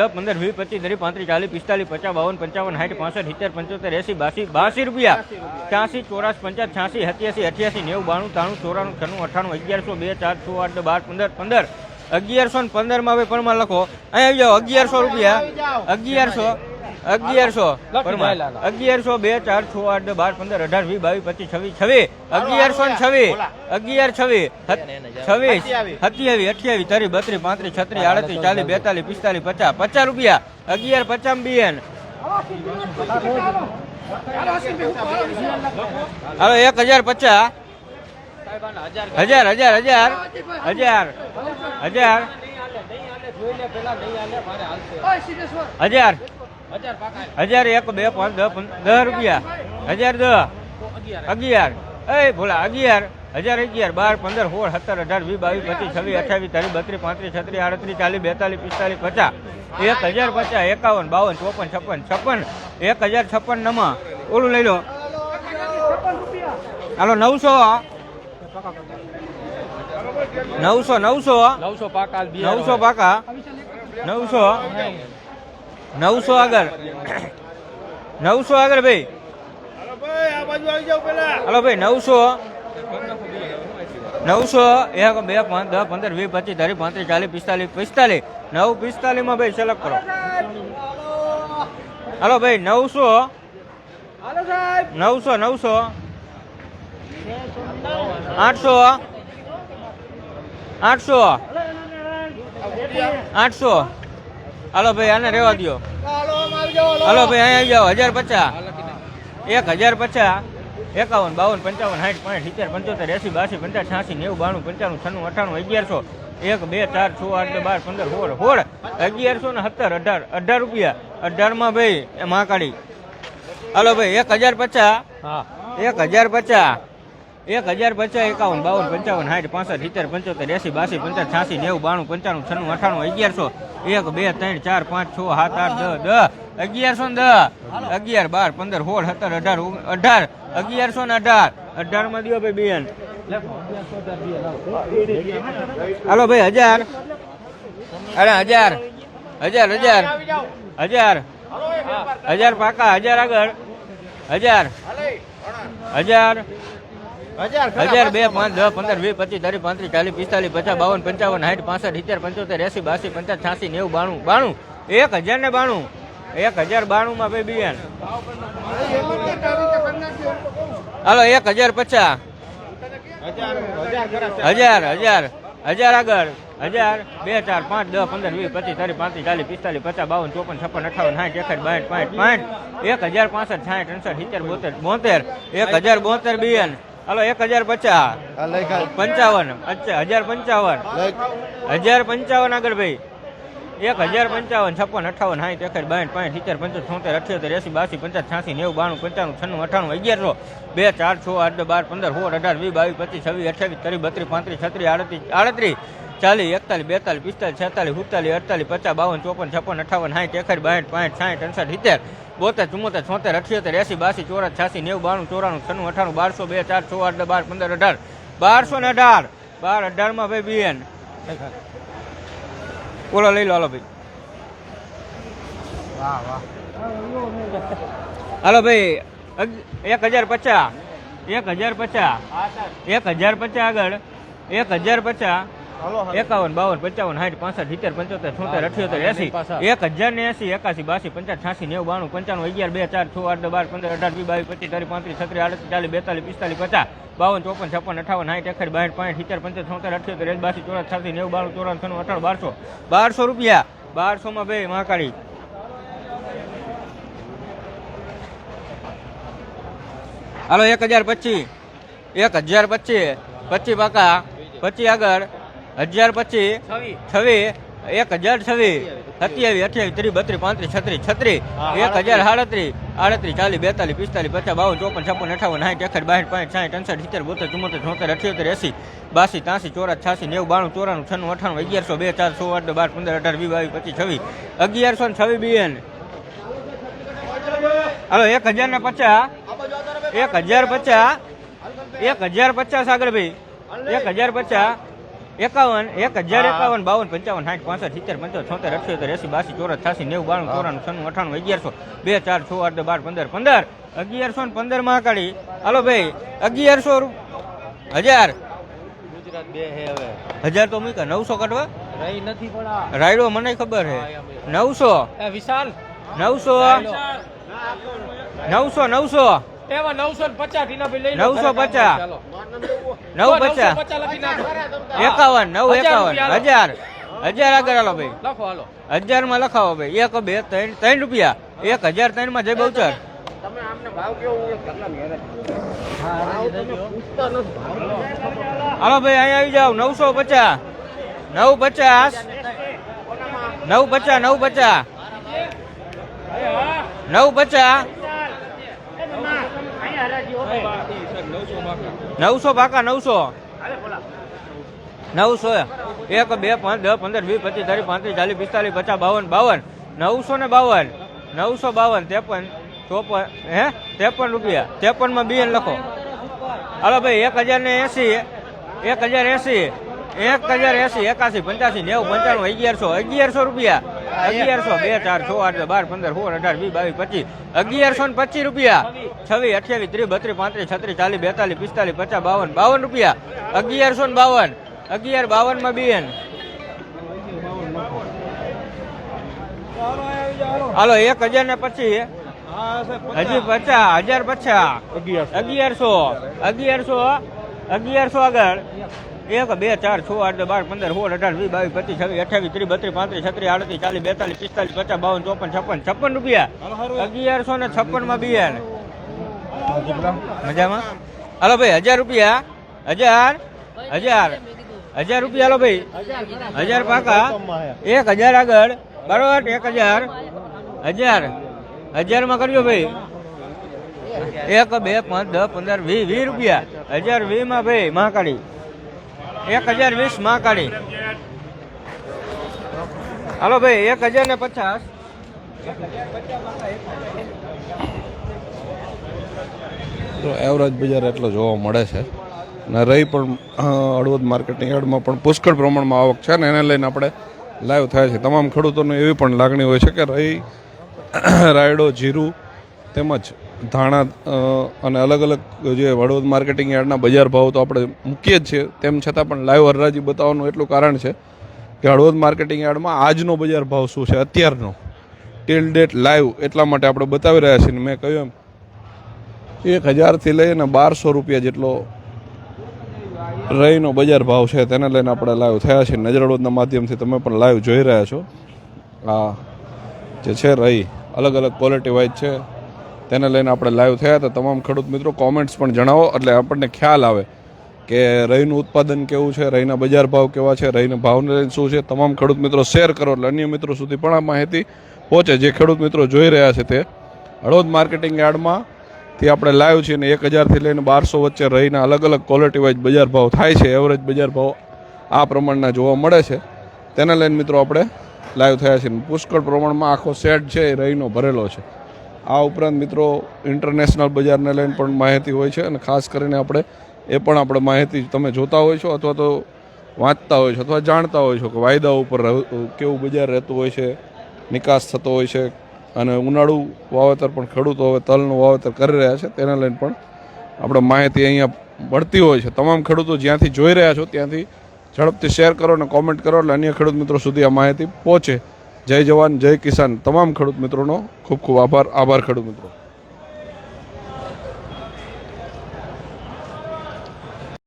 દસ પંદર વીસ પચીસ ત્રીસ પાંત્રીસ ચાલીસ પિસ્તાલીસ પચાસ બાવન પંચાવન સાઠ પાસઠ સિત્તેર પંચોતેર એસી બાસી બાસી રૂપિયા. ત્યાંસી ચોરાસ પંચાસ છ્યાસી સત્યાસી અઠ્યાસી નેવું બાણું ત્રાણું ચોરાણું છન્નું અઠાણું અગિયારસો બે ચાર છ આઠ બાર પંદર પંદર. અગિયારસો ને પંદરમાં હવે પરમાર લખો. અહીં આવી જાઓ, અગિયારસો રૂપિયા. અગિયારસો. અગિયારસો. અગિયારસો બે ચાર છ આઠ બાર પંદર અઢાર વીસ બાવીસ પચીસ છવ્વીસ છવ્વીસ. અગિયારસો ને છવ્વીસ. અગિયાર છવ્વીસ. છવ્વીસ. સત્યાવીસ અઠ્યાવીસ ત્રીસ બત્રીસ પાંત્રીસ છત્રીસ આડત્રીસ ચાલીસ બેતાલીસ પિસ્તાલીસ પચાસ પચાસ રૂપિયા. અગિયાર પચાસ બીએન હવે એક હજાર પચાસ. હજાર હજાર હજાર. હજાર. હજાર. હજાર. હજાર એક બે પાંચ દસ દસ રૂપિયા. હજાર દસ. અગિયાર. એ ભોલા અગિયાર. હજાર અગિયાર. બાર પંદર સોળ સત્તર અઢાર વીસ બાવીસ પચીસ છવ્વીસ અઠાવીસ ત્રીસ બત્રીસ પાંત્રીસ છત્રીસ આડત્રીસ ચાલીસ બેતાલીસ પિસ્તાલીસ પચાસ. એક હજાર પચાસ એકાવન બાવન ચોપન છપ્પન છપ્પન. એક હજાર છપ્પન નમા. ઓલું લઈ લો. હાલો નવસો. નવસો નવસો. નવસો પાકા નવસો પાકા. નવસો. નવસો આગળ. નવસો આગળ ભાઈ. હલો ભાઈ, નવસો. નવસો, એક, બે દસ, પંદર, વીસ, પચીસ, ત્રીસ, પાંત્રીસ, ચાલીસ, પિસ્તાલીસ પિસ્તાલીસ. નવ પિસ્તાલીસમાં ભાઈ સિલેક્ટ કરો. હલો ભાઈ, નવસો. નવસો નવસો. આઠસો. આઠસો. આઠસો. હાલો ભાઈ આને રેવા દો હાલો ભાઈ અહીંયા આવી જાઓ હજાર પચાસ. એક હજાર પચાસ એકાવન બાવન પંચાવન સાઠ પાંચ સિત્તેર પંચોતેર એસી બાસી પંચાસ છ્યાસી નેવું બાણું પંચાણું છન્નું અઠાણું અગિયારસો. એક બે ચાર છ આઠ બાર પંદર સોળ સોળ અગિયારસો ને સત્તર અઢાર અઢાર રૂપિયા. અઢારમાં ભાઈ એ મહાકાળી. હાલો ભાઈ એક હજાર પચાસ. હા. એક હજાર પચાસ. એક હજાર પચાસ, એકાવન, બાવન, પંચાવન, સાઠ, પાસઠ, સિત્તેર, પંચોતેર, એસી, બાસી પંચાર છાસી નેવું, બાણું, પંચાણું, છન્નું, અઠાણું, અગિયારસો. એક, બે, ત્રણ, ચાર, પાંચ, છ, સાત, આઠ, દસ દસ. અગિયારસો ને દસ. અગિયાર, બાર, પંદર, સોળ, સત્તર, અઢાર અઢાર. અગિયારસો ને અઢાર. અઢારમાં દો ભાઈ બેન. હાલો ભાઈ, હજાર. અરે, હજાર. હજાર હજાર. હજાર. હજાર પાકા, હજાર આગળ. હજાર. હજાર. હજાર બે પાંચ દસ પંદર વીસ પચીસ ત્રીસ પાંત્રીસ ચાલીસ પિસ્તાલીસ પચાસ બાવન પંચાવન સાઠ પાસઠ સિત્તેર પંચોતેર એસી બાસી પંચાસ નેવું બાણું બાણું એક હજાર ને બાણું એક હજાર બાણું માં ભાઈ બિયાન હાલો એક હજાર પચાસ. હજાર હજાર હજાર આગળ હજાર બે ચાર પાંચ દસ પંદર વીસ પચીસ ત્રીસ પાંત્રીસ ચાલીસ પિસ્તાલીસ પચાસ બાવન ચોપન છપ્પન અઠાવન સાઠ એકસઠ બાઠ પાંઠ પાંઠ એક હજાર પાસઠ સાઠ અડસઠ સિત્તેર બોતેર બોતેર એક હજાર બોતેર બિયન હાલો એક હજાર પચાસ. પંચાવન. અચ્છા હજાર પંચાવન. હજાર પંચાવન આગળ ભાઈ. એક હજાર પંચાવન છપ્પન અઠાવન સાઠ એકસઠ બાયઠ પાંઠ સિત્તેર પંચોતેર છોતેર અઠ્યોતેર એસી બાસી પચાસ છ્યાસી નેવું બાણું પંચાણું છન્નું અઠાણું અગિયારસો બે ચાર છ આઠ બાર પંદર સોળ અઢાર વીસ બાવીસ પચીસ છવ્વીસ અઠ્યાવીસ ત્રીસ બત્રીસ પાંત્રીસ છત્રીસ આડત્રીસ આડત્રીસ ચાલીસ એકતાલીસ બેતાલીસ પિસ્તાલીસ છેતાલીસ સુડતાલીસ અડતાલીસ પચાસ બાવન ચોપન છપ્પન અઠાવન સાઠ એકસઠ બાઠ પાંઠ સાઠ અડસઠ સિત્તેર બોતેર ચુમ્મોતેર છોતેર, અઠ્યોતેર એસી બાસી ચોરાસ છ્યાસી, નેવું, બાણું, ચોરાણું, છન્નું અઠાણું બારસો બે ચાર છ આઠ બાર, પંદર, અઢાર. બારસો ને અઢાર. બાર અઢારમાં ભાઈ બીએન. ઓલો લઈ લો, હાલો ભાઈ. હાલો ભાઈ એક હજાર પચાસ, એક હજાર પચાસ, એક હજાર પચાસ આગળ, એક હજાર પચાસ. એકાવન બાવન પંચાવન સાઠ પાસઠ સિત્તેર પંચોતેર છોતેર અઠ્યોતેર એસી. એક હજાર ને એસી એકાસી બાસી પંચાસ છાસી નેવું બાણું પંચાણું અગિયાર બે ચાર છ આઠ બાર પંદર અઢાર બી બાવીસ પચીસ ત્રીસ પાંત્રીસ છત્રીસ આડત્રીસ ચાલીસ બેતાલીસ પિસ્તાલીસ પચાસ બાવન ચોપન છપ્પન અઠાવન સાઠ એકસઠ બાઠ પાંઠ સિત્તેર પંચોતેર છોતેર અઠ્યોતેર એક બાસી ચોરાસ છાસી નેવું બાણું ચોરાણું છનું અઠાણું બારસો. બારસો રૂપિયા. બારસોમાં બે મહાકાળી. હાલો એક હજાર પચીસ. એક હજાર પચીસ. પચીસ પાકા. પચીસ આગળ. હજાર પચીસ છવ્વીસ. એક હજાર છવ્વીસ સત્યાવીસ અઠ્યાવીસ ત્રીસ બત્રીસ પાંત્રીસ છત્રીસ છત્રીસ એક હજાર સાડત્રીસ આડત્રીસ ચાલીસ બેતાલીસ પિસ્તાલીસ પચાસ બાવન ચોપન છપ્પન અઠાવન સાઠ એકસઠ બાસઠ પાંચ સાઠ અડસઠ સિત્તેર બોતેર ચુમ્મોતેર છોતેર અઠ્યોતેર એસી બાસી ત્યાંસી ચોરાસ છાસી નેવું બાણું ચોરાણું છન્નું અઠાણું અગિયારસો બે ચાર સો આઠ બાર પંદર અઢાર વીસ બાવીસ પચીસ છવ્વીસ અગિયારસો ને છવ્વીસ બીએન. હવે એક હજાર ને પચાસ એક હજાર પચાસ એક હજાર પચાસ આગળ ભાઈ એક હજાર પચાસ એકાવન એક હજાર એકાવન બાવન પંચાવન સાઠ પાસઠ સિત્તેર પંચોતેર છોતેર અઠ્યોતેર એસી બાસી ચોરસ છાસી નેવું બાણું ચોરાણું છન્નું અઠાણું અગિયારસો. બે ચાર છ આઠ બાર પંદર પંદર. અગિયારસો ને પંદરમાં કાઢી. હાલો ભાઈ અગિયારસો હજાર. ગુજરાત બે હે હવે. હજાર તો મૂકા નવસો કાઢવા? રહી નથી પડા રાયડો મને ખબર છે નવસો. વિશાલ. નવસો. નવસો નવસો. એવા નવસો પચાસ ટીનાભાઈ લઈ નવસો પચાસ. નવ પચાસ. પચાસ લખી નાખો એકાવન નવ એકાવન. હજાર. હજાર આગળ હાલો ભાઈ. લખો હાલો. હજારમાં લખાવો ભાઈ. એક બે ત્રણ ત્રણ રૂપિયા. એક હજાર ત્રણમાં જય બહુચર. હાલો ભાઈ અહીંયા આવી જાવ નવસો પચાસ. નવ પચાસ. નવ પચાસ નવ પચાસ. નવ પચાસ. નવસો પાકા, નવસો. નવસો એક, બે પાંચ દસ, પંદર, વીસ, પચીસ, ત્રીસ, પાંત્રીસ, ચાલીસ, પિસ્તાલીસ, પચાસ, બાવન બાવન. નવસો ને બાવન. નવસો બાવન, ત્રેપન, ચોપન, હે? ત્રેપન રૂપિયા. ત્રેપનમાં બિયન લખો. હાલો ભાઈ, એક હજાર ને એસી, એક હજાર એસી, એક હજાર એસી, એકાસી, પંચ્યાસી, નેવું, પંચાણું, અગિયારસો અગિયારસો રૂપિયા. અગિયારસો, બે, ચાર, છ, આઠ, બાર, પંદર, સોળ, અઢાર, વીસ, બાવીસ, પચીસ. અગિયારસો ને પચીસ રૂપિયા. છવ્વીસ, અઠ્યાવીસ, ત્રીસ, બત્રીસ, પાંત્રીસ, છત્રીસ, ચાલીસ, બેતાલીસ, પિસ્તાલીસ, પચાસ, બાવન બાવન રૂપિયા. અગિયારસો ને બાવન. અગિયાર, બાવનમાં બેન. હાલો, એક હજાર ને પછી હજી પચાસ, હજાર પચાસ. અગિયારસો. અગિયારસો. અગિયારસો આગળ. એક બે ચાર છ આઠ બાર પંદર સોળ અઢાર વીસ બાવીસ પચીસ છવ્વીસ અઠાવીસ ત્રીસ બત્રીસ પાંત્રીસ છત્રીસ આડત્રીસ ચાલીસ બેતાલીસ પિસ્તાલીસ પચાસ બાવન ચોપન છપ્પન છપ્પન રૂપિયા. અગિયારસો ને છપ્પનમાં બિયાર મજામાં? હાલો ભાઈ હજાર રૂપિયા. હજાર હજાર. હજાર રૂપિયા હાલો ભાઈ. હજાર પાકા. એક હજાર આગળ. બરોબર? એક હજાર. હજાર. હજારમાં કરજો ભાઈ. એક બે પાંચ દસ પંદર વીસ વીસ રૂપિયા. હજાર વીસમાં ભાઈ મહાકાળી. એક હજાર વીસ મહાકાળી. હાલો ભાઈ, એક હજાર ને પચાસ. તો એવરેજ બજાર એટલો જોવા મળે છે. અને રહી પણ હળવદ માર્કેટની યાર્ડમાં પણ પુષ્કળ પ્રમાણમાં આવક છે ને એને લઈને આપણે લાઈવ થાય છે. તમામ ખેડૂતોને એવી પણ લાગણી હોય છે કે રહી, રાયડો, જીરું તેમજ ધાણા અને અલગ અલગ જે હળવદ માર્કેટિંગ યાર્ડના બજાર ભાવ તો આપણે મૂકીએ જ છીએ. તેમ છતાં પણ લાઈવ હરરાજી બતાવવાનું એટલું કારણ છે કે હળવદ માર્કેટિંગ યાર્ડમાં આજનો બજાર ભાવ શું છે? અત્યારનો. ટીલ ડેટ લાઈવ એટલા માટે આપણે બતાવી રહ્યા છીએ મેં કહ્યું એમ, એક હજારથી લઈને બારસો રૂપિયા જેટલો રહીનો બજાર ભાવ છે. તેને લઈને આપણે લાઈવ થયા છીએ. નજરડોદના માધ્યમથી તમે પણ લાઈવ જોઈ રહ્યા છો. આ જે છે રહી, અલગ અલગ ક્વોલિટી વાઇઝ છે. તેને લઈને આપણે લાઈવ થયા હતા. તમામ ખેડૂત મિત્રો કોમેન્ટ્સ પણ જણાવો. એટલે આપણને ખ્યાલ આવે કે રહીનું ઉત્પાદન કેવું છે, રહીના બજાર ભાવ કેવા છે, રહીના ભાવને લઈને શું છે. તમામ ખેડૂત મિત્રો શેર કરો એટલે અન્ય મિત્રો સુધી પણ આ માહિતી પહોંચે. જે ખેડૂત મિત્રો જોઈ રહ્યા છે તે હળવદ માર્કેટિંગ યાર્ડમાં થી આપણે લાઈવ છીએ ને એક હજારથી લઈને બારસો વચ્ચે રહીને અલગ અલગ ક્વોલિટી વાઇઝ બજાર ભાવ થાય છે. એવરેજ બજાર ભાવ આ પ્રમાણના જોવા મળે છે. તેને લઈને મિત્રો આપણે લાઈવ થયા છીએ. પુષ્કળ પ્રમાણમાં આખો સેટ છે, એ રહીનો ભરેલો છે. આ ઉપરાંત મિત્રો ઇન્ટરનેશનલ બજારને લઈને પણ માહિતી હોય છે અને ખાસ કરીને આપણે એ પણ આપણે માહિતી તમે જોતા હોય છો અથવા તો વાંચતા હોય છો અથવા જાણતા હોય છો કે વાયદાઓ ઉપર કેવું બજાર રહેતું હોય છે, નિકાસ થતો હોય છે અને ઉનાળુ વાવેતર પણ ખેડૂતો હવે તલનું વાવેતર કરી રહ્યા છે તેને લઈને પણ આપણે માહિતી અહીંયા મળતી હોય છે. તમામ ખેડૂતો જ્યાંથી જોઈ રહ્યા છો ત્યાંથી ઝડપથી શેર કરો અને કોમેન્ટ કરો એટલે અન્ય ખેડૂત મિત્રો સુધી આ માહિતી પહોંચે. જય જવાન જય કિસાન. તમામ ખેડૂત મિત્રોનો ખૂબ ખૂબ આભાર આભાર ખેડૂત મિત્રો.